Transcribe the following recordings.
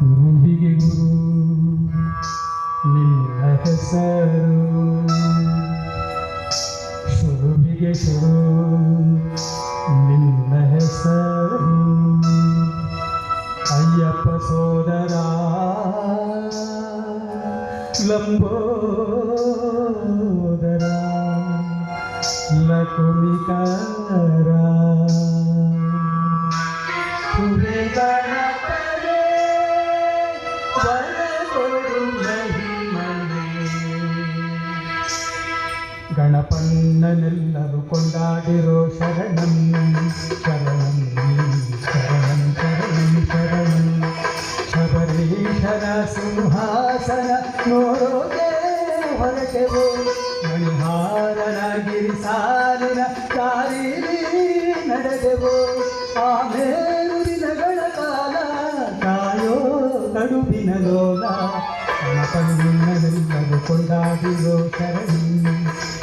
ಗುರುವಿಗೆ ಗುರು ನಿನ್ನ ಹೆಸರು. ಶುರುವಿಗೆ ಶುರು ನಿನ್ನ ಹೆಸರು. ಅಯ್ಯಪ್ಪ ಸೋದರ ಲಂಬೋದರ ಲಕುಮಿಕರ. ಗಣಪನ್ನನೆಲ್ಲರೂ ಕೊಂಡಾಡಿರೋ ಶರಣಂ ಶರಣಂ ಶರಣಂ ಶರಣಂ ಶರಣಂ ಶಬರೀಶನ ಸಿಂಹಾಸನ ನೋಡೋದೇ ಹೊರಟೆವು ಮಣಿಹಾರನ ಗಿರಿಸಾಲಿನ ದಾರಿಲಿ ನಡೆದೆವು ಆಮೇಲು ದಿನಗಳ ಕಾಲ ಕಾಯೋ ಕಡುಬಿನ ಲೋಲ ಕಣ್ಣೆಲ್ಲರೂ ಕೊಂಡಾಡಿರೋ ಶರಣಂ ಶರಣಂ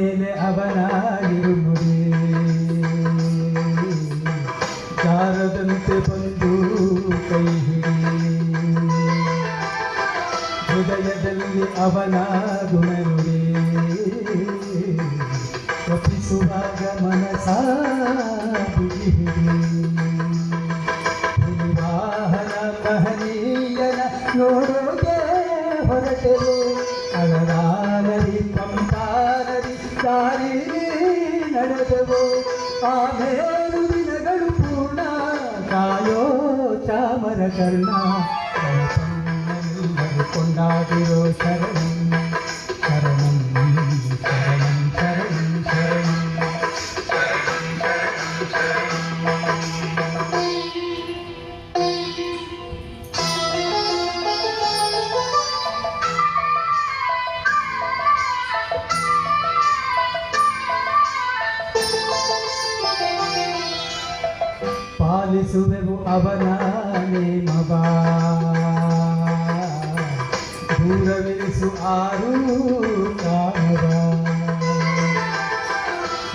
ಮೇಲೆ ಅವನಾಗಿರುವುದೇ ಕಾರದಂತೆ ಬಂದು ಕೈ ಹೃದಯದಲ್ಲಿ ಅವನಾಗುಮರುವೇ ತಪ್ಪಿಸುವಾಗ ಮನಸಾಗಿ ವಾಹನ ಮಹನೀಯನ ನೋಡೋಗೆ ಹೊರಟೆ ಪಡೆದವೋ ಆ ಮೇಲು ದಿನಗಳು ಪೂರ್ಣ ಕಾಯೋ ಚಾಮರ ಕರ್ಣ ಕೊಂಡಾಗಿರೋ ಶರಣ ಪಾಲಿಸುವೆವು ಅವನ ನೇಮವ ದೂರವಿರಿಸು ಆರು ಕಾಮವ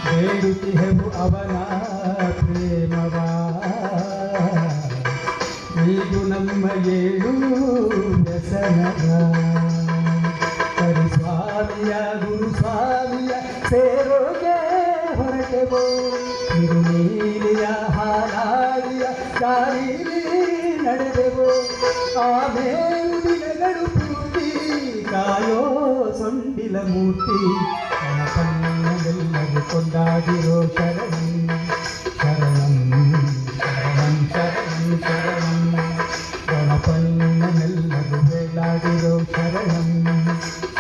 ಬೇಡುತ್ತಿಹೆವು ಅವನ ಪ್ರೇಮವ ಈಗು ನಮ್ಮ ಏಳು ವ್ಯಸನವ ಹರಿಸ್ವಾಮಿಯ ಗುರುಸ್ವಾಮಿಯ ಸೇರೋಗೆ ದಾರಿಲಿ ನಡೆದೆವು. ಆಮೇಲು ದಿನಗಳು ಪೂರ್ತಿ ಕಾಯೋ ಸೊಂಡಿಲ ಮೂರ್ತಿ. ಕಣ್ಣೆಲ್ಲರೂ ಕೊಂಡಾಡಿರೋ ಶರಣಂ ಶರಣಂ ಶರಣಂ ಶರಣಂ ಶರಣಂ. ಗಣಪನ್ನನೆಲ್ಲರೂ ಬೇಡಾಡಿರೋ ಶರಣಂ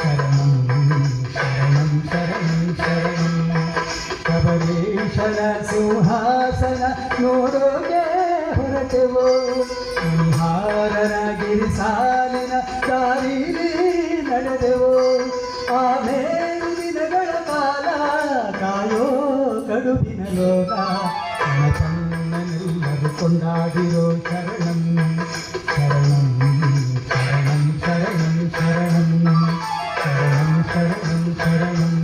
ಶರಣಂ ಶರಣಂ ಶರಣಂ ಶರಣಂ. ಶಬರೀಶನ ಸಿಂಹಾಸನ ಹೊರಟೆವು ನಿಹಾರನ ಗಿರಿಸಾಲಿನ ದಾರಿಲಿ ನಡೆದೆವು ಆಮೇಲು ದಿನಗಳ ಕಾಲ ಕಾಯೋ ಕಡುಬಿನ ಲೋಕ ಕಣ್ಣನೆಲ್ಲರೂ ಕೊಂಡಾಡಿರೋ ಶರಣಂ ಶರಣಂ ಶರಣಂ ಶರಣಂ ಶರಣಂ ಶರಣಂ ಶರಣಂ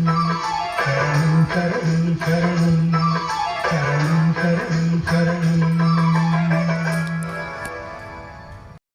ಶರಣಂ ಶರಣಂ ಶರಣಂ ಶರಣಂ